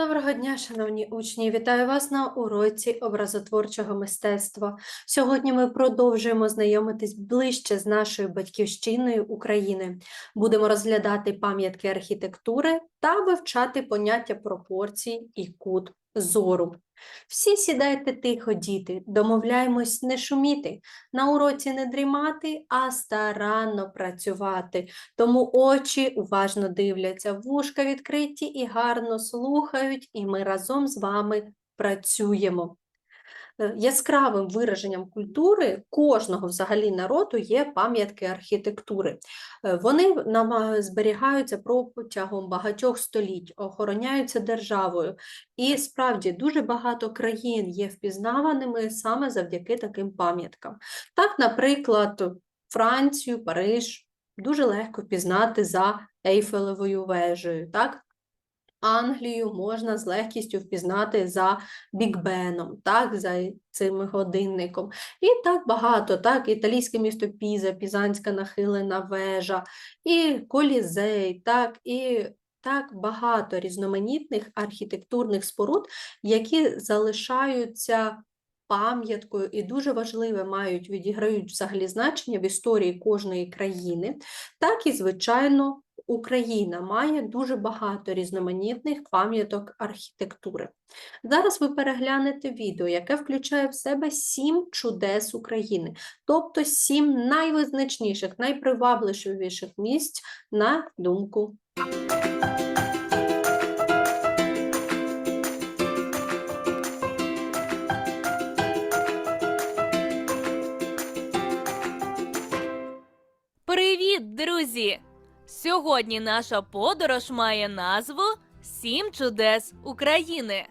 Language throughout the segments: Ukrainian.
Доброго дня, шановні учні! Вітаю вас на уроці образотворчого мистецтва. Сьогодні ми продовжуємо знайомитись ближче з нашою батьківщиною України. Будемо розглядати пам'ятки архітектури та вивчати поняття пропорцій і кут зору. Всі сідайте тихо, діти, домовляємось не шуміти, на уроці не дрімати, а старанно працювати. Тому очі уважно дивляться, вушка відкриті і гарно слухають, і ми разом з вами працюємо. Е, Яскравим вираженням культури кожного взагалі народу є пам'ятки архітектури. Е, Вони нама- зберігаються протягом багатьох століть, охороняються державою. І справді дуже багато країн є впізнаваними саме завдяки таким пам'яткам. Так, наприклад, Францію, Париж дуже легко впізнати за Ейфелевою вежею. Так? Англію можна з легкістю впізнати за Бікбеном, так, за цим годинником. І так багато, так, італійське місто Піза, Пізанська нахилена вежа, і Колізей, так, і так багато різноманітних архітектурних споруд, які залишаються пам'яткою і дуже важливе мають, відіграють взагалі значення в історії кожної країни, так і, звичайно, Україна має дуже багато різноманітних пам'яток архітектури. Зараз ви переглянете відео, яке включає в себе сім чудес України, тобто сім найвизначніших, найпривабливіших місць на думку. Привіт, друзі! Сьогодні наша подорож має назву Сім чудес України.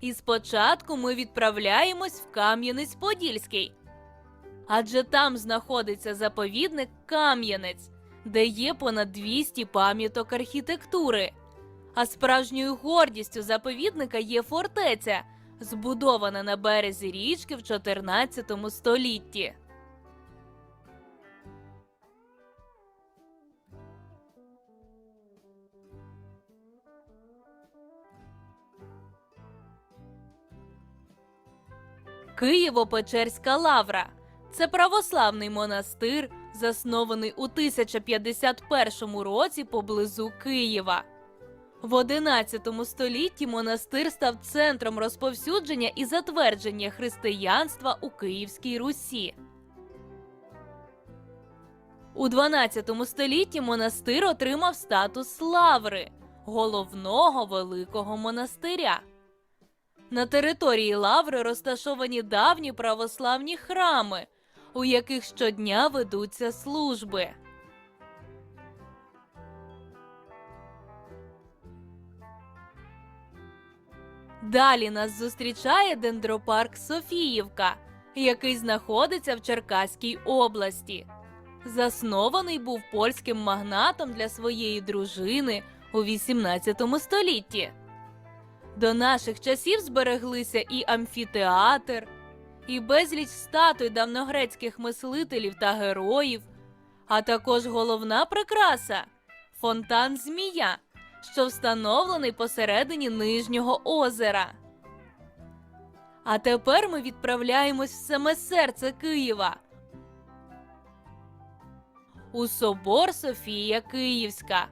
І спочатку ми відправляємось в Кам'янець-Подільський. Адже там знаходиться заповідник Кам'янець, де є понад 200 пам'яток архітектури. А справжньою гордістю заповідника є фортеця, збудована на березі річки в 14 столітті. Києво-Печерська лавра це православний монастир, заснований у 1051 році поблизу Києва. В XI столітті монастир став центром розповсюдження і затвердження християнства у Київській Русі. У XII столітті монастир отримав статус лаври головного великого монастиря. На території лаври розташовані давні православні храми, у яких щодня ведуться служби. Далі нас зустрічає дендропарк Софіївка, який знаходиться в Черкаській області. Заснований був польським магнатом для своєї дружини у XVIII столітті. До наших часів збереглися і амфітеатр, і безліч статуй давньогрецьких мислителів та героїв, а також головна прикраса фонтан Змія, що встановлений посередині нижнього озера. А тепер ми відправляємось в саме серце Києва. У собор Софія Київська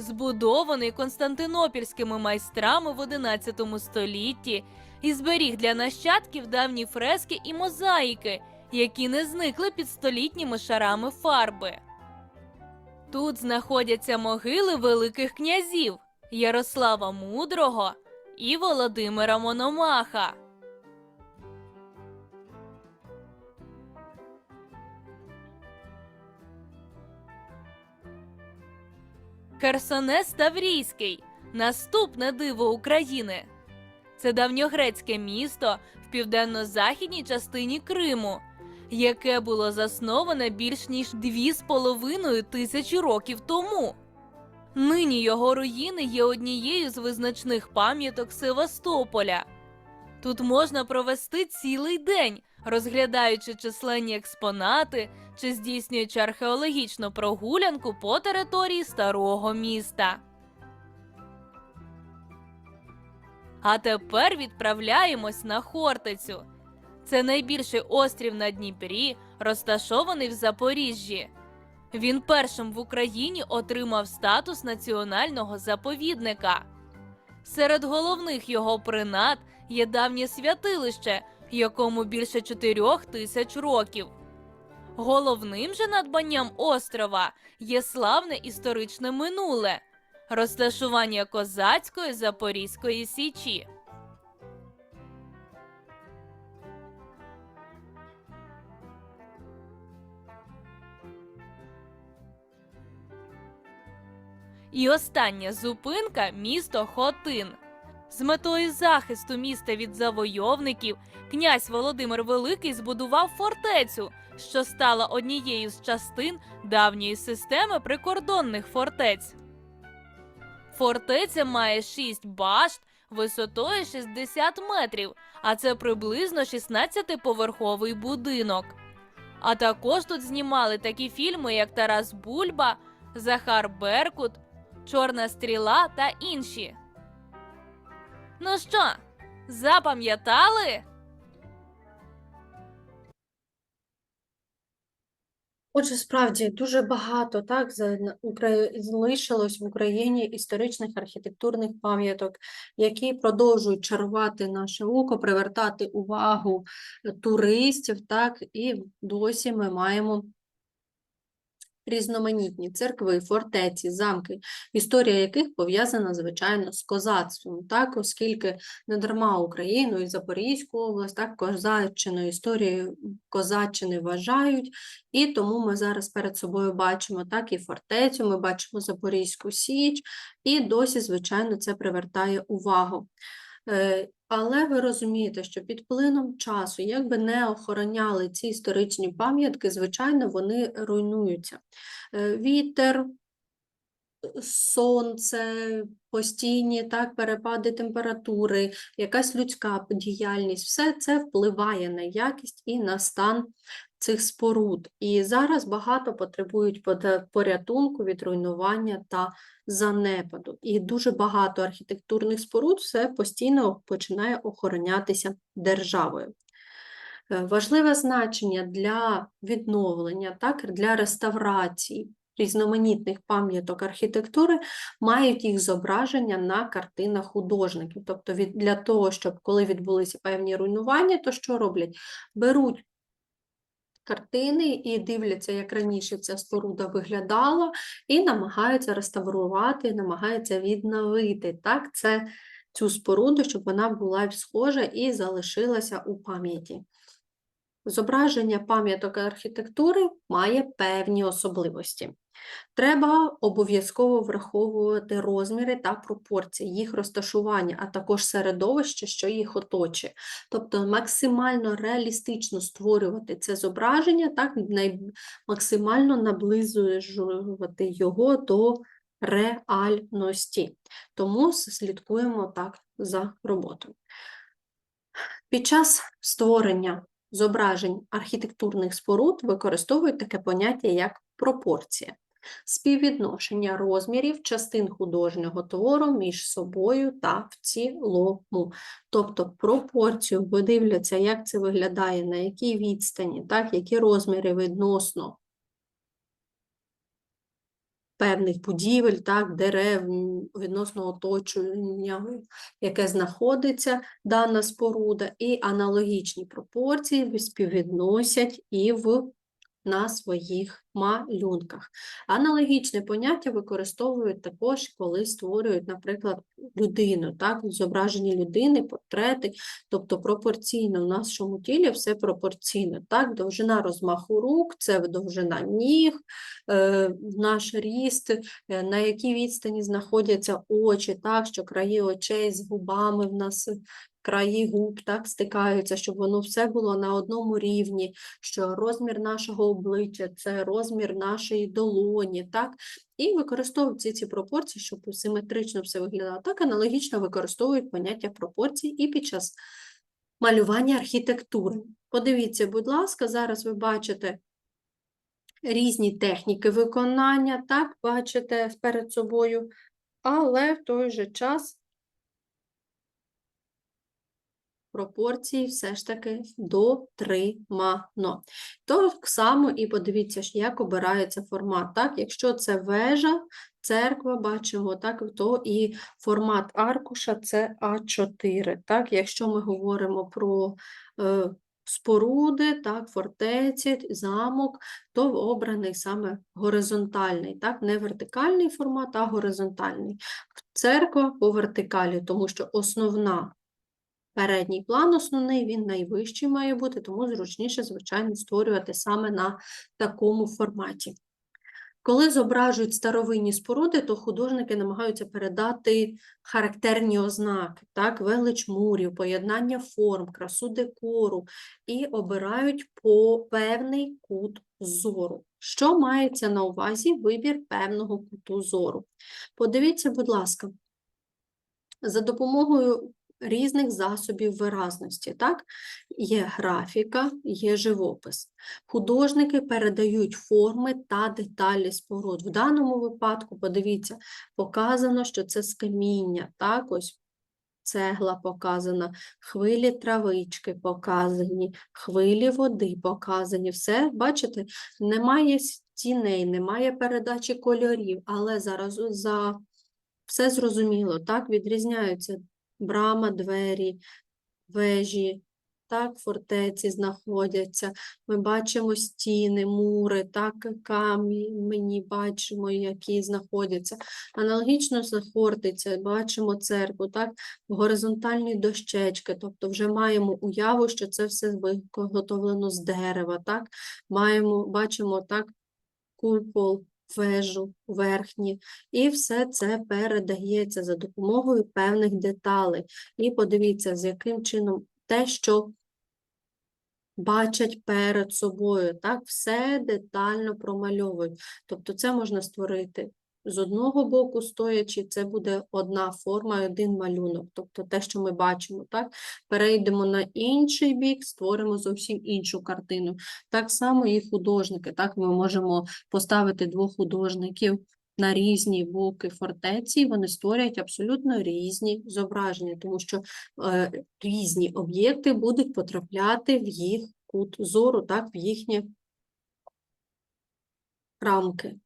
збудований константинопільськими майстрами в XI столітті і зберіг для нащадків давні фрески і мозаїки, які не зникли під столітніми шарами фарби. Тут знаходяться могили великих князів Ярослава Мудрого і Володимира Мономаха. Херсонес Таврійський наступне диво України. Це давньогрецьке місто в південно-західній частині Криму, яке було засноване більш ніж дві з половиною тисячі років тому. Нині його руїни є однією з визначних пам'яток Севастополя. Тут можна провести цілий день, розглядаючи численні експонати чи здійснюючи археологічну прогулянку по території старого міста. А тепер відправляємось на Хортицю. Це найбільший острів на Дніпрі, розташований в Запоріжжі. Він першим в Україні отримав статус національного заповідника. Серед головних його принад є давнє святилище, якому більше чотирьох тисяч років. Головним же надбанням острова є славне історичне минуле розташування козацької Запорізької січі. І остання зупинка місто Хотин. З метою захисту міста від завойовників князь Володимир Великий збудував фортецю, що стала однією з частин давньої системи прикордонних фортець. Фортеця має 6 башт висотою 60 метрів, а це приблизно 16-поверховий будинок. А також тут знімали такі фільми, як Тарас Бульба, Захар Беркут, Чорна стріла та інші. Ну що, запам'ятали? Отже, справді дуже багато так залишилось в Україні історичних архітектурних пам'яток, які продовжують чарувати наше око, привертати увагу туристів, так, і досі ми маємо різноманітні церкви, фортеці, замки, історія яких пов'язана, звичайно, з козацтвом, так, оскільки недарма Україну і Запорізьку область, так, козаччиною, історією козаччини вважають, і тому ми зараз перед собою бачимо так і фортецю, ми бачимо Запорізьку Січ, і досі, звичайно, це привертає увагу. Але ви розумієте, що під плином часу, як би не охороняли ці історичні пам'ятки, звичайно, вони руйнуються. Е, Вітер, сонце, постійні так, перепади температури, якась людська діяльність, все це впливає на якість і на стан цих споруд. І зараз багато потребують порятунку від руйнування та занепаду. І дуже багато архітектурних споруд все постійно починає охоронятися державою. Е, Важливе значення для відновлення, так, для реставрації різноманітних пам'яток архітектури мають їх зображення на картинах художників. Тобто від, для того, щоб коли відбулися певні руйнування, то що роблять? Беруть картини і дивляться, як раніше ця споруда виглядала, і намагаються реставрувати, намагаються відновити так, це, цю споруду, щоб вона була схожа і залишилася у пам'яті. Зображення пам'яток архітектури має певні особливості. Треба обов'язково враховувати розміри та пропорції, їх розташування, а також середовище, що їх оточує. Тобто максимально реалістично створювати це зображення, так максимально наближувати його до реальності. Тому слідкуємо так за роботою. Під час створення зображень архітектурних споруд використовують таке поняття, як пропорція. Співвідношення розмірів частин художнього твору між собою та в цілому. Тобто пропорцію видивляться, як це виглядає, на якій відстані, так, які розміри відносно певних будівель, так, дерев, відносно оточення, яке знаходиться дана споруда, і аналогічні пропорції співвідносять і в на своїх малюнках. Аналогічне поняття використовують також, коли створюють, наприклад, людину, так, зображення людини, портрети, тобто пропорційно в нашому тілі все пропорційно. Так, довжина розмаху рук, це довжина ніг, е, наш ріст, е, на якій відстані знаходяться очі, так, що краї очей з губами в нас краї губ так стикаються, щоб воно все було на одному рівні, що розмір нашого обличчя це розмір нашої долоні, так? І використовують ці, ці пропорції, щоб симетрично все виглядало. Так аналогічно використовують поняття пропорцій і під час малювання архітектури. Подивіться, будь ласка, зараз ви бачите різні техніки виконання, так, бачите перед собою, але в той же час пропорції все ж таки дотримано. Так само і подивіться, як обирається формат. Так? Якщо це вежа, церква, бачимо, так, то і формат аркуша це А4. Так? Якщо ми говоримо про е, споруди, так, фортеці, замок, то обраний саме горизонтальний, так? не вертикальний формат, а горизонтальний. Церква по вертикалі, тому що основна передній план основний, він найвищий має бути, тому зручніше, звичайно, створювати саме на такому форматі. Коли зображують старовинні споруди, то художники намагаються передати характерні ознаки, так, велич мурів, поєднання форм, красу декору і обирають по певний кут зору. Що мається на увазі вибір певного куту зору? Подивіться, будь ласка, за допомогою різних засобів виразності. Так? Є графіка, є живопис. Художники передають форми та деталі споруд. В даному випадку, подивіться, показано, що це з каміння. Так? Ось цегла показана, хвилі травички показані, хвилі води показані. Все, бачите, немає стіней, немає передачі кольорів, але зараз за все зрозуміло, так, відрізняються брама, двері, вежі, так, фортеці знаходяться. Ми бачимо стіни, мури, так, камені бачимо, які знаходяться. Аналогічно знаходиться, бачимо церкву, так, горизонтальні дощечки, тобто вже маємо уяву, що це все виготовлено з дерева, так, маємо, бачимо, так, купол, вежу, верхні, і все це передається за допомогою певних деталей. І подивіться, з яким чином те, що бачать перед собою, так, все детально промальовують. Тобто це можна створити з одного боку стоячи, це буде одна форма, один малюнок, тобто те, що ми бачимо, так, перейдемо на інший бік, створимо зовсім іншу картину. Так само і художники, так, ми можемо поставити двох художників на різні боки фортеці, вони створять абсолютно різні зображення, тому що е, різні об'єкти будуть потрапляти в їх кут зору, так, в їхні рамки.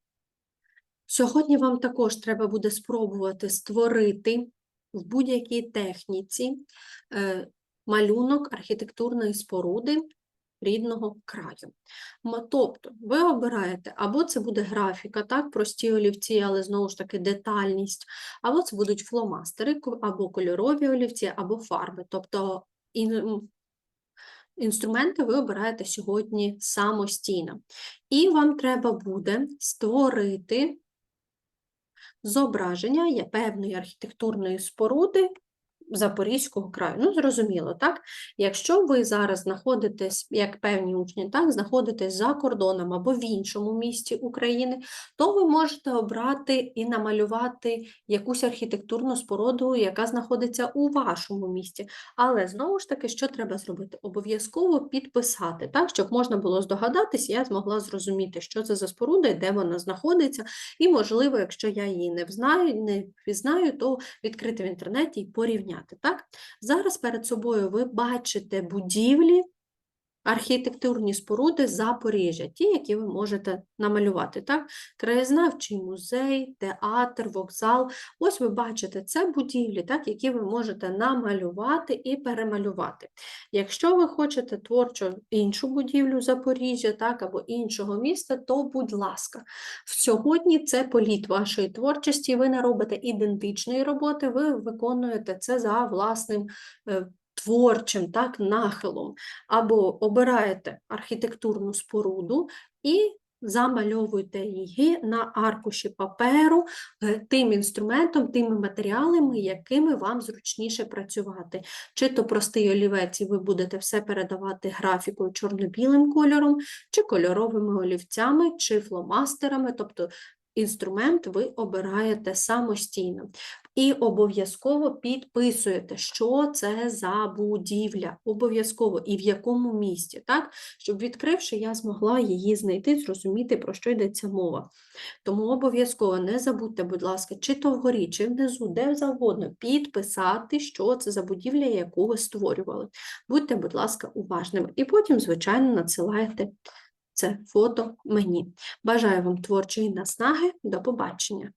Сьогодні вам також треба буде спробувати створити в будь-якій техніці е, малюнок архітектурної споруди рідного краю. Тобто ви обираєте, або це буде графіка, так, прості олівці, але знову ж таки детальність, або це будуть фломастери, або кольорові олівці, або фарби. Тобто ін- інструменти ви обираєте сьогодні самостійно. І вам треба буде створити зображення певної архітектурної споруди Запорізького краю. Ну, зрозуміло, так? Якщо ви зараз знаходитесь, як певні учні, так, знаходитесь за кордоном або в іншому місті України, то ви можете обрати і намалювати якусь архітектурну споруду, яка знаходиться у вашому місті. Але знову ж таки, що треба зробити? Обов'язково підписати, так, щоб можна було здогадатись, я змогла зрозуміти, що це за споруда і де вона знаходиться. І, можливо, якщо я її не взнаю, не впізнаю, то відкрити в інтернеті і порівняти. Так? Зараз перед собою ви бачите будівлі, архітектурні споруди Запоріжжя, ті, які ви можете намалювати. Так? Краєзнавчий музей, театр, вокзал. Ось ви бачите, це будівлі, так, які ви можете намалювати і перемалювати. Якщо ви хочете творчо іншу будівлю Запоріжжя, так, або іншого міста, то будь ласка. Сьогодні це політ вашої творчості, ви не робите ідентичної роботи, ви виконуєте це за власним е, творчим так, нахилом, або обираєте архітектурну споруду і замальовуєте її на аркуші паперу е, тим інструментом, тими матеріалами, якими вам зручніше працювати. Чи то простий олівець, і ви будете все передавати графікою чорно-білим кольором, чи кольоровими олівцями, чи фломастерами, тобто інструмент ви обираєте самостійно. І обов'язково підписуєте, що це за будівля, обов'язково і в якому місті, так? Щоб відкривши, я змогла її знайти, зрозуміти, про що йдеться мова. Тому обов'язково не забудьте, будь ласка, чи то вгорі, чи внизу, де завгодно, підписати, що це за будівля, яку ви створювали. Будьте, будь ласка, уважними. І потім, звичайно, надсилаєте це фото мені. Бажаю вам творчої наснаги. До побачення!